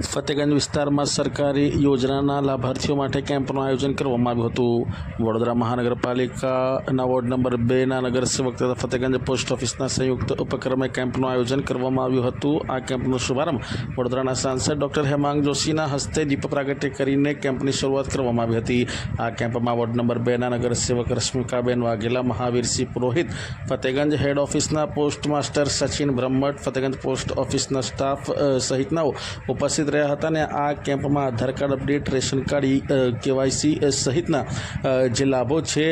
ફતેગંજ વિસ્તારમાં સરકારી યોજનાના લાભાર્થીઓ માટે કેમ્પનું આયોજન કરવામાં આવ્યું હતું. વડોદરા મહાનગરપાલિકાના વોર્ડ નંબર બેના નગરસેવક તથા ફતેગંજ પોસ્ટ ઓફિસના સંયુક્ત ઉપક્રમે કેમ્પનું આયોજન કરવામાં આવ્યું હતું. આ કેમ્પનો શુભારંભ વડોદરાના સાંસદ ડૉક્ટર હેમાંગ જોશીના હસ્તે દીપ પ્રાગટ્ય કરીને કેમ્પની શરૂઆત કરવામાં આવી હતી. આ કેમ્પમાં વોર્ડ નંબર બેના નગરસેવક રશ્મિકાબેન વાઘેલા મહાવીરસિંહ પુરોહિત, ફતેગંજ હેડ ઓફિસના post master Sachin Brahmbhatt, Fatehganj post ઓફિસના સ્ટાફ સહિતનાઓ ઉપસ્થિત રહ્યા હતા અને આ કેમ્પમાં Aadhaar card update, ration card KYC સહિતના જે લાભો છે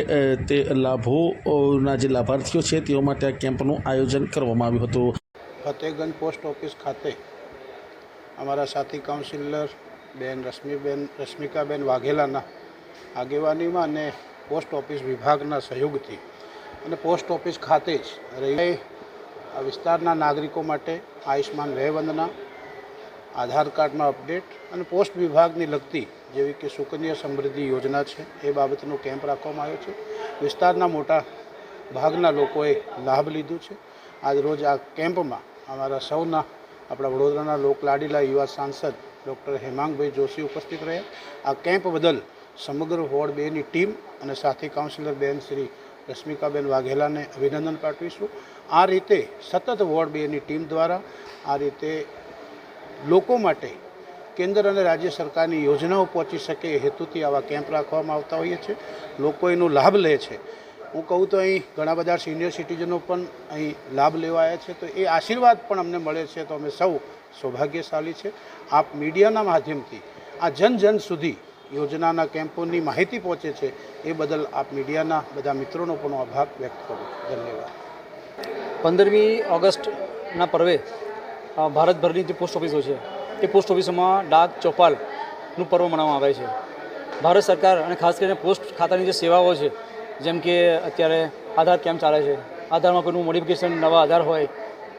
તે લાભોના જે લાભાર્થીઓ છે તેઓ માટે આ કેમ્પનું આયોજન કરવામાં આવ્યું હતું. ફતેહગંજ પોસ્ટ ઓફિસ ખાતે અમારા સાથી કાઉન્સિલર બેન રશ્મિબેન, રશ્મિકાબેન વાઘેલાના આગેવાનીમાં અને પોસ્ટ ઓફિસ વિભાગના સહયોગથી અને પોસ્ટ ઓફિસ ખાતે જ રહી વિસ્તારના નાગરિકો માટે આયુષ્માન વયવંદના આધાર કાર્ડમાં અપડેટ અને પોસ્ટ વિભાગની લગતી જેવી કે સુકન્યા સમૃદ્ધિ યોજના છે, એ બાબતનો કેમ્પ રાખવામાં આવ્યો છે. વિસ્તારના મોટા ભાગના લોકોએ લાભ લીધો છે. આજ રોજ આ કેમ્પમાં અમારા સૌના, આપણા વડોદરાના લોકલાડીલા યુવા સાંસદ ડૉક્ટર હેમાંગભાઈ જોશી ઉપસ્થિત રહ્યા. આ કેમ્પ બદલ સમગ્ર વોર્ડ બેની ટીમ અને સાથી કાઉન્સિલર બેન શ્રી રશ્મિકાબેન વાઘેલાને અભિનંદન પાઠવીશું. આ રીતે સતત વોર્ડ બેની ટીમ દ્વારા આ રીતે લોકો માટે કેન્દ્ર અને રાજ્ય સરકારની યોજનાઓ પહોંચી શકે એ હેતુથી આવા કેમ્પ રાખવામાં આવતા હોઈએ છે લોકો એનો લાભ લે છે. હું કહું તો અહીં ઘણા બધા સિનિયર સિટીઝનો પણ અહીં લાભ લેવા આવ્યા છે. તો એ આશીર્વાદ પણ અમને મળે છે. તો અમે સૌ સૌભાગ્યશાળી છે. આપ મીડિયાના માધ્યમથી આ જન જન સુધી યોજનાના કેમ્પોની માહિતી પહોંચે છે એ બદલ આપ મીડિયાના બધા મિત્રોનો પણ આભાર વ્યક્ત કરું ધન્યવાદ. પંદરમી ઓગસ્ટના પર્વે ભારતભરની જે પોસ્ટ ઓફિસો છે, એ પોસ્ટ ઓફિસોમાં ડાક ચોપાલનું પર્વ મનાવવામાં આવે છે. ભારત સરકાર અને ખાસ કરીને પોસ્ટ ખાતાની જે સેવાઓ છે, જેમ કે અત્યારે આધાર કેમ્પ ચાલે છે, આધારમાં કોઈનું મોડિફિકેશન, નવા આધાર હોય,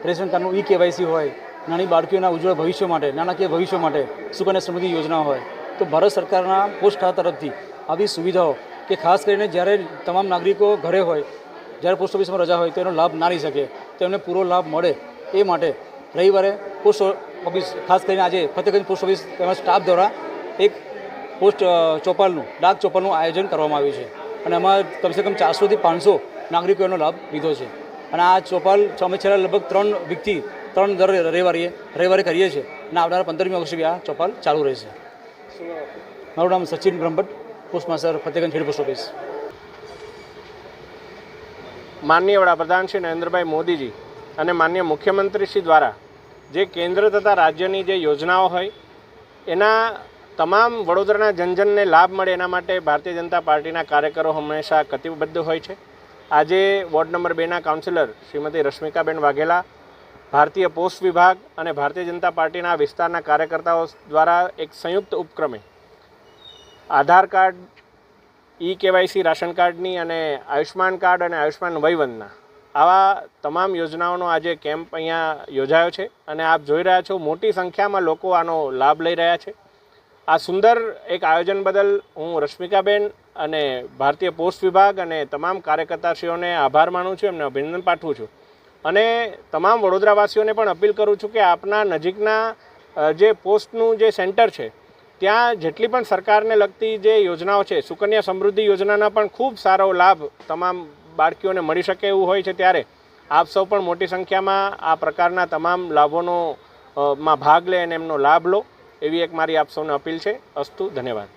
રેશન કાર્ડનું ઈ કેવાયસી હોય, નાની બાળકીઓના ઉજ્જવળ ભવિષ્ય માટે, નાણાકીય ભવિષ્ય માટે સુકન્યા સમૃદ્ધિ યોજના હોય, તો ભારત સરકારના પોસ્ટ ખાતા તરફથી આવી સુવિધાઓ કે ખાસ કરીને જ્યારે તમામ નાગરિકો ઘરે હોય, જ્યારે પોસ્ટ ઓફિસમાં રજા હોય, તો એનો લાભ ના લઈ શકે, તો એમને પૂરો લાભ મળે એ માટે રવિવારે પોસ્ટ ઓફિસ, ખાસ કરીને આજે ફતેગંજ પોસ્ટ ઓફિસ તેમજ સ્ટાફ દ્વારા એક પોસ્ટ ચોપાલનું, ડાક ચોપાલનું આયોજન કરવામાં આવ્યું છે. અને એમાં કમસે કમ ચારસોથી પાંચસો નાગરિકો એનો લાભ લીધો છે. અને આ ચોપાલ અમે છેલ્લા લગભગ ત્રણ વીકથી ત્રણ દર રવિવારે રવિવારે કરીએ છીએ અને આવનારા પંદરમી ઓગસ્ટ આ ચોપાલ ચાલુ રહેશે. મારું નામ Sachin Brahmbhatt, post master Fatehganj head post office. માનનીય વડાપ્રધાન શ્રી નરેન્દ્રભાઈ મોદીજી અને માન્ય મુખ્યમંત્રી શ્રી દ્વારા જે કેન્દ્ર તથા રાજ્યની જે યોજનાઓ હોય, એના તમામ વડોદરાના જનજનને લાભ મળે એના માટે ભારતીય જનતા પાર્ટીના કાર્યકરો હંમેશા કટિબદ્ધ હોય છે. આજે વોર્ડ નંબર બેના કાઉન્સિલર શ્રીમતી રશ્મિકાબેન વાઘેલા, ભારતીય પોસ્ટ વિભાગ અને ભારતીય જનતા પાર્ટીના વિસ્તારના કાર્યકર્તાઓ દ્વારા એક સંયુક્ત ઉપક્રમે Aadhaar card, E KYC, ration કાર્ડની અને આયુષ્માન કાર્ડ અને આયુષ્માન વયવંદના આવા તમામ યોજનાઓનો આજે કેમ્પ અહીંયા યોજાયો છે અને આપ જોઈ રહ્યા છો મોટી સંખ્યામાં લોકો આનો લાભ લઈ રહ્યા છે. આ સુંદર એક આયોજન બદલ હું રશ્મિકાબેન અને ભારતીય પોસ્ટ વિભાગ અને તમામ કાર્યકર્તાશ્રીઓને આભાર માનું છું, એમને અભિનંદન પાઠવું છું. અને તમામ વડોદરાવાસીઓને પણ અપીલ કરું છું કે આપના નજીકના જે પોસ્ટનું જે સેન્ટર છે, ત્યાં જેટલી પણ સરકારને લગતી જે યોજનાઓ છે, સુકન્યા સમૃદ્ધિ યોજનાના પણ ખૂબ સારો લાભ તમામ બાળકીઓને મળી શકે એવું હોય છે ત્યારે આપ સૌ પણ મોટી સંખ્યામાં આ પ્રકારના તમામ લાભોનો માં ભાગ લે અને એમનો લાભ લો. એવી એક મારી આપ સૌને અપીલ છે. અસ્તુ, ધન્યવાદ.